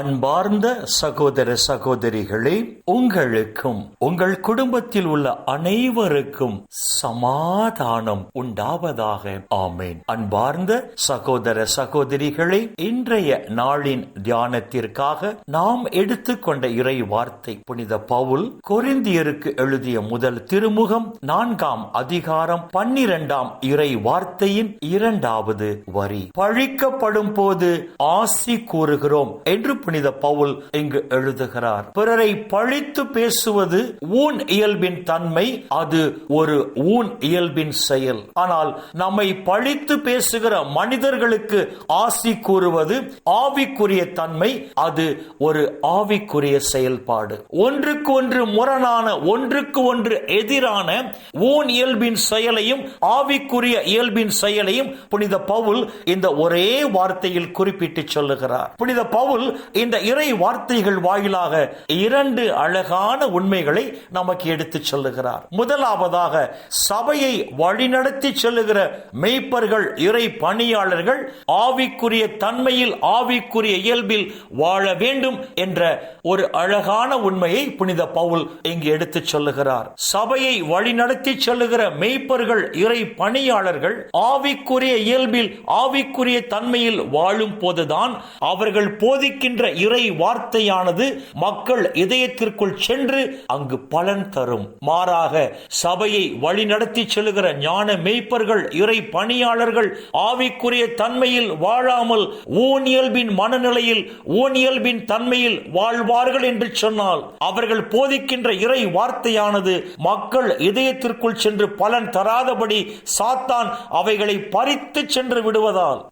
அன்பார்ந்த சகோதர சகோதரிகளே உங்களுக்கும் உங்கள் குடும்பத்தில் உள்ள அனைவருக்கும் சமாதானம் உண்டாவதாக. ஆமேன். அன்பார்ந்த சகோதர சகோதரிகளே இன்றைய நாளின் தியானத்திற்காக நாம் எடுத்துக்கொண்ட இறை வார்த்தை புனித பவுல் கொரிந்தியருக்கு எழுதிய முதல் திருமுகம் நான்காம் அதிகாரம் பன்னிரண்டாம் இறை வார்த்தையின் இரண்டாவது வரி. பழிக்கப்படும் போது ஆசி கூறுகிறோம் என்று புனித பவுல் இங்கு எழுதுகிறார். பிறரை பழித்து பேசுவது ஊன் இயல்பின் தன்மை அது ஒரு ஊன் இயல்பின் செயல். ஆனால் நம்மை பழித்து பேசுகிற மனிதர்களுக்கு ஆசி கூறுவது ஆவிக்குரிய தன்மை அது ஒரு ஆவிக்குரிய செயல்பாடு. ஒன்றுக்கு ஒன்று முரணான ஒன்றுக்கு ஒன்று எதிரான ஊன் இயல்பின் செயலையும் ஆவிக்குரிய இயல்பின் செயலையும் புனித பவுல் இந்த ஒரே வார்த்தையில் குறிப்பிட்டு சொல்லுகிறார். புனித பவுல் இந்த இறை வார்த்தைகள் வாயிலாக இரண்டு அழகான உண்மைகளை நமக்கு எடுத்துச் சொல்லுகிறார். முதலாவதாக சபையை வழிநடத்தி செல்லுகிற மெய்ப்பர்கள் இறை பணியாளர்கள் ஆவிக்குரிய தன்மையில் ஆவிக்குரிய இயல்பில் வாழ வேண்டும் என்ற ஒரு அழகான உண்மையை புனித பவுல் இங்கு எடுத்துச் சொல்லுகிறார். சபையை வழிநடத்தி செல்லுகிற மெய்ப்பர்கள் இறை பணியாளர்கள் ஆவிக்குரிய இயல்பில் ஆவிக்குரிய தன்மையில் வாழும் போதுதான் அவர்கள் போதிக்கின்ற என்ற இறை வார்த்தையானது மக்கள் இதயத்திற்குள் சென்று அங்கு பலன் தரும். மாறாக சபையை வழிநடத்தி செல்கிற ஞான மெய்ப்பர்கள் இறை பணியாளர்கள் ஆவிக்குரிய தன்மையில் வாழாமல் ஊனியல்பின் மனநிலையில் ஊனியல்பின் தன்மையில் வாழ்வார்கள் என்று சொன்னால் அவர்கள் போதிக்கின்ற இறை வார்த்தையானது மக்கள் இதயத்திற்குள் சென்று பலன் தராதபடி சாத்தான் அவைகளை பறித்து சென்று விடுவதால்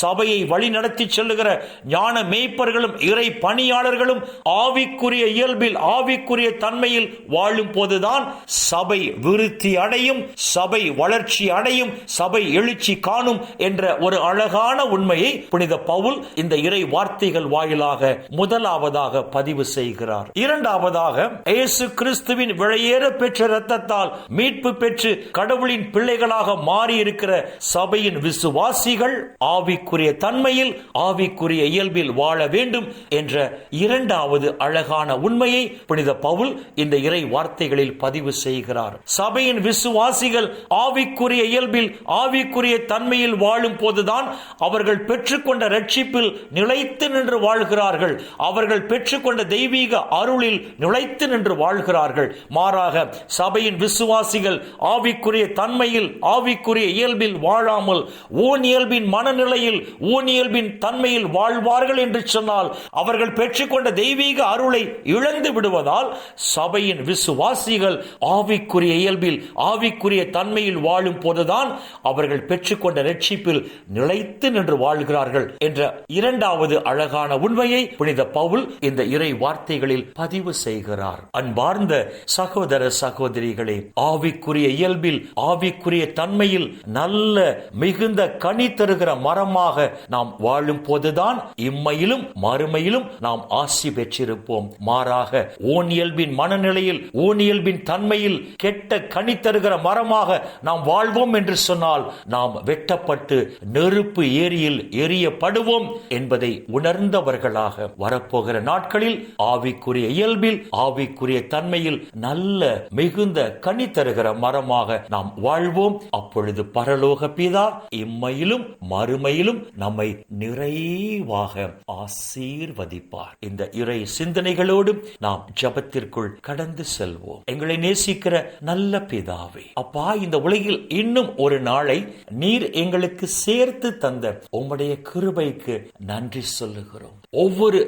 சபையை வழிநடத்தி செல்லுகிற ஞான மெய்ப்பர்கள் மேய்ப்பர்களும் இறை பணியாளர்களும் ஆவிக்குரிய இயல்பில் ஆவிக்குரிய தன்மையில் வாழும் போதுதான் சபை விருத்தி அடையும் சபை வளர்ச்சி அடையும் சபை எழுச்சி காணும் என்ற ஒரு அழகான உண்மையை புனித பவுல் இந்த இறை வார்த்தைகள் வாயிலாக முதலாவதாக பதிவு செய்கிறார். இரண்டாவதாக இயேசு கிறிஸ்துவின் விளையேற பெற்ற ரத்தத்தால் மீட்பு பெற்று கடவுளின் பிள்ளைகளாக மாறி இருக்கிற சபையின் விசுவாசிகள் ஆவிக்குரிய தன்மையில் ஆவிக்குரிய இயல்பில் வாழ வேண்டும் வேண்டும் என்ற இரண்டாவது அழகான உண்மையை புனித பவுல் இந்த இறை வார்த்தைகளில் பதிவு செய்கிறார். சபையின் விசுவாசிகள் ஆவிக்குரிய இயல்பில் ஆவிக்குரிய தன்மையில் வாழும் போதுதான் அவர்கள் பெற்றுக்கொண்ட ரட்சிப்பில் நிலைத்து நின்று வாழ்கிறார்கள். அவர்கள் பெற்றுக்கொண்ட தெய்வீக அருளில் நிலைத்து நின்று வாழ்கிறார்கள். மாறாக சபையின் விசுவாசிகள் ஆவிக்குரிய தன்மையில் ஆவிக்குரிய இயல்பில் வாழாமல் ஊன் இயல்பின் மனநிலையில் ஊன் இயல்பின் தன்மையில் வாழ்வார்கள் என்று சொன்னார் சொன்னால் அவர்கள் பெற்றுக்கொண்ட தெய்வீக அருளை இழந்து விடுவதால் சபையின் விசுவாசிகள் ஆவிக்குரிய இயல்பில் ஆவிக்குரிய தன்மையில் வாழும் போதுதான் அவர்கள் பெற்றுக்கொண்ட ரட்சிப்பில் நிலைத்து நின்று வாழ்கிறார்கள் என்ற இரண்டாவது அழகான உண்மையை புனித பவுல் இந்த இறை வார்த்தைகளில் பதிவு செய்கிறார். அன்பார்ந்த சகோதர சகோதரிகளே ஆவிக்குரிய இயல்பில் ஆவிக்குரிய தன்மையில் நல்ல மிகுந்த கனி தருகிற மரமாக நாம் வாழும் போதுதான் இம்மையிலும் மறுமையிலும் நாம் ஆசி பெற்றிருப்போம். மாறாக ஓன் இயல்பின் மனநிலையில் ஓன் இயல்பின் தன்மையில் கெட்ட கனி தருகிற மரமாக நாம் வாழ்வோம் என்று சொன்னால் நாம் வெட்டப்பட்டு நெருப்பு ஏரியில் எரியப்படுவோம் என்பதை உணர்ந்தவர்களாக வரப்போகிற நாட்களில் ஆவிக்குரிய இயல்பில் ஆவிக்குரிய தன்மையில் நல்ல மிகுந்த கனி தருகிற மரமாக நாம் வாழ்வோம். அப்பொழுது பரலோக பிதா இம்மையிலும் மறுமையிலும் நம்மை நிறைவாக ஆசை ஆசீர்வதிப்பார். இந்த இறை சிந்தனைகளோடு நாம் ஜபத்திற்குள் கடந்து செல்வோம். எங்களை நேசிக்கிற நல்ல பிதாவே அப்பா இந்த உலகில் இன்னும் ஒரு நாளை நீர் எங்களுக்கு சேர்த்து தந்த உம்முடைய கிருபைக்கு நன்றி சொல்லுகிறோம். ஒவ்வொரு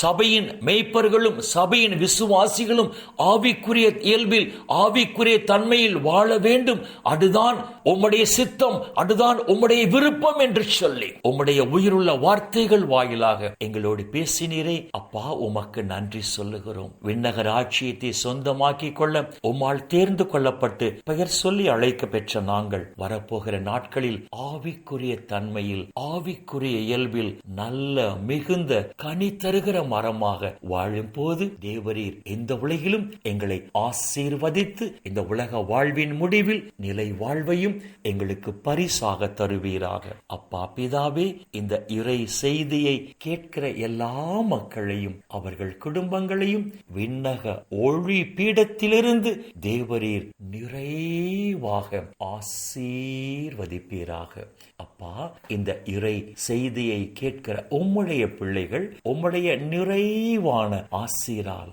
சபையின் மெய்ப்பர்களும் சபையின் விசுவாசிகளும் ஆவிக்குரிய இயல்பில் ஆவிக்குரிய தன்மையில் வாழ வேண்டும். அதுதான் உம்முடைய சித்தம் அதுதான் உம்முடைய விருப்பம் என்று சொல்லி உம்முடைய உயிருள்ள வார்த்தைகள் வாயிலாக எங்கள் எங்களோடு பேசினீரே. அப்பா உமக்கு நன்றி சொல்லுகிறோம். விண்ணகர் ஆட்சியத்தை சொந்தமாக்கிக் கொள்ள உம்மால் தேர்ந்து கொள்ளப்பட்டு பெயர் சொல்லி அழைக்க பெற்ற நாங்கள். வரப்போகிற நாட்களில் ஆவிக்குரிய தன்மையில் ஆவிக்குரிய இயல்பில் நல்ல மிகுந்த கனி தருகிற மரமாக வாழும் போது தேவரீர் எந்த உலகிலும் எங்களை ஆசீர்வதித்து இந்த உலக வாழ்வின் முடிவில் நிலை வாழ்வையும் எங்களுக்கு பரிசாக தருவீராக. அப்பா பிதாவே இந்த இறை செய்தியை கேட்கிற எல்லா மக்களையும் அவர்கள் குடும்பங்களையும் விண்ணக ஒளி பீடத்திலிருந்து தேவரீர் நிறைவாக ஆசீர்வதிப்பீராக. அப்பா இந்த இறை செய்தியை கேட்கிற உம்முடைய பிள்ளைகள் உம்முடைய நிறைவான ஆசீரால்